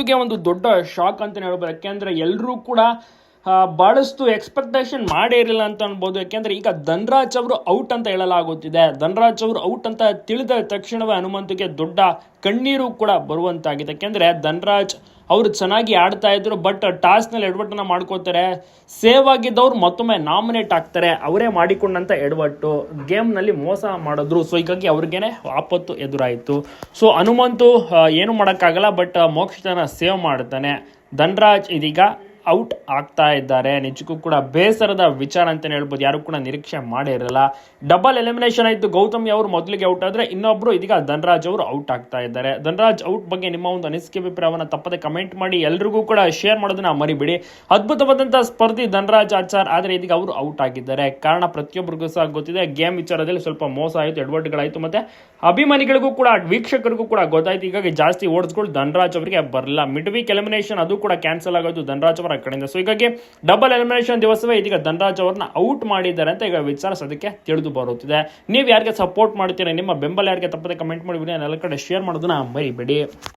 ಹನುಮಂತುಗೆ ಒಂದು ದೊಡ್ಡ ಶಾಕ್ ಅಂತಲೇ ಹೇಳ್ಬೋದು. ಯಾಕೆಂದರೆ ಎಲ್ಲರೂ ಕೂಡ ಆ, ಬಹಳಷ್ಟು ಎಕ್ಸ್ಪೆಕ್ಟೇಷನ್ ಮಾಡೇ ಇರಲಿಲ್ಲ ಅಂತ ಅನ್ಬೋದು. ಯಾಕೆಂದರೆ ಈಗ ಧನ್ರಾಜ್ ಅವರು ಔಟ್ ಅಂತ ಹೇಳಲಾಗುತ್ತಿದೆ. ಧನ್ರಾಜ್ ಅವರು ಔಟ್ ಅಂತ ತಿಳಿದ ತಕ್ಷಣವೇ ಹನುಮಂತಿಗೆ ದೊಡ್ಡ ಕಣ್ಣೀರು ಕೂಡ ಬರುವಂತಾಗಿದೆ. ಯಾಕೆಂದರೆ ಧನ್ರಾಜ್ ಅವರು ಚೆನ್ನಾಗಿ ಆಡ್ತಾ ಇದ್ರು ಬಟ್ ಟಾಸ್ನಲ್ಲಿ ಎಡವಟ್ಟನ್ನು ಮಾಡ್ಕೋತಾರೆ. ಸೇವ್ ಆಗಿದ್ದವ್ರು ಮತ್ತೊಮ್ಮೆ ನಾಮಿನೇಟ್ ಆಗ್ತಾರೆ. ಅವರೇ ಮಾಡಿಕೊಂಡಂಥ ಎಡವಟ್ಟು. ಗೇಮ್ನಲ್ಲಿ ಮೋಸ ಮಾಡಿದ್ರು. ಸೊ ಹೀಗಾಗಿ ಅವ್ರಿಗೇನೆ ಆಪತ್ತು ಎದುರಾಯಿತು. ಸೊ ಹನುಮಂತು ಏನು ಮಾಡೋಕ್ಕಾಗಲ್ಲ ಬಟ್ ಮೋಕ್ಷನ ಸೇವ್ ಮಾಡ್ತಾನೆ. ಧನ್ರಾಜ್ ಇದೀಗ ಔಟ್ ಆಗ್ತಾ ಇದ್ದಾರೆ. ನಿಜಕ್ಕೂ ಕೂಡ ಬೇಸರದ ವಿಚಾರ ಅಂತ ಹೇಳ್ಬೋದು. ಯಾರು ಕೂಡ ನಿರೀಕ್ಷೆ ಮಾಡೇ ಇರಲ್ಲ. ಡಬಲ್ ಎಲಿಮಿನೇಷನ್ ಆಯಿತು. ಗೌತಮಿ ಅವರು ಮೊದಲಿಗೆ ಔಟ್ ಆದರೆ ಇನ್ನೊಬ್ರು ಇದೀಗ ಧನರಾಜ್ ಅವರು ಔಟ್ ಆಗ್ತಾ ಇದ್ದಾರೆ. ಧನರಾಜ್ ಔಟ್ ಬಗ್ಗೆ ನಿಮ್ಮ ಒಂದು ಅನಿಸಿಕೆ, ಅಭಿಪ್ರಾಯವನ್ನು ತಪ್ಪದೆ ಕಮೆಂಟ್ ಮಾಡಿ. ಎಲ್ರಿಗೂ ಕೂಡ ಶೇರ್ ಮಾಡೋದನ್ನ ಮರಿಬೇಡಿ. ಅದ್ಭುತವಾದಂಥ ಸ್ಪರ್ಧಿ ಧನರಾಜ್, ಆಚಾರ್ ಆದರೆ ಇದೀಗ ಅವರು ಔಟ್ ಆಗಿದ್ದಾರೆ. ಕಾರಣ ಪ್ರತಿಯೊಬ್ಬರಿಗೂ ಸಹ ಗೊತ್ತಿದೆ. ಗೇಮ್ ವಿಚಾರದಲ್ಲಿ ಸ್ವಲ್ಪ ಮೋಸ ಆಯಿತು, ಎಡವಟ್ಟುಗಳಾಯಿತು ಮತ್ತೆ ಅಭಿಮಾನಿಗಳಿಗೂ ಕೂಡ, ವೀಕ್ಷಕರಿಗೂ ಕೂಡ ಗೊತ್ತಾಯ್ತು. ಹೀಗಾಗಿ ಜಾಸ್ತಿ ಓಡಿಸ್ಗಳು ಧನರಾಜ್ ಅವರಿಗೆ ಬರಲ್ಲ ಮಿಡ್ ವೀಕ್ ಎಲಿಮಿನೇಷನ್ ಅದು ಕೂಡ ಕ್ಯಾನ್ಸಲ್ ಆಗೋದು ಧನರಾಜ್ ಅವರ ಕಡೆಯಿಂದ. ಸೊ ಹೀಗಾಗಿ ಡಬಲ್ ಎಲಿಮಿನೇಷನ್ ದಿವಸವೇ ಇದೀಗ ಧನರಾಜ್ ಅವರನ್ನ ಔಟ್ ಮಾಡಿದ್ದಾರೆ ಅಂತ ಈಗ ವಿಚಾರ ಸದ್ಯಕ್ಕೆ ತಿಳಿದು ಬರುತ್ತಿದೆ. ನೀವು ಯಾರಿಗೆ ಸಪೋರ್ಟ್ ಮಾಡ್ತೀರಾ, ನಿಮ್ಮ ಬೆಂಬಲ ಯಾರಿಗೆ ತಪ್ಪದೆ ಕಮೆಂಟ್ ಮಾಡಿ ಎಲ್ಲ ಕಡೆ ಶೇರ್ ಮಾಡೋದನ್ನ ಮರಿಬೇಡಿ.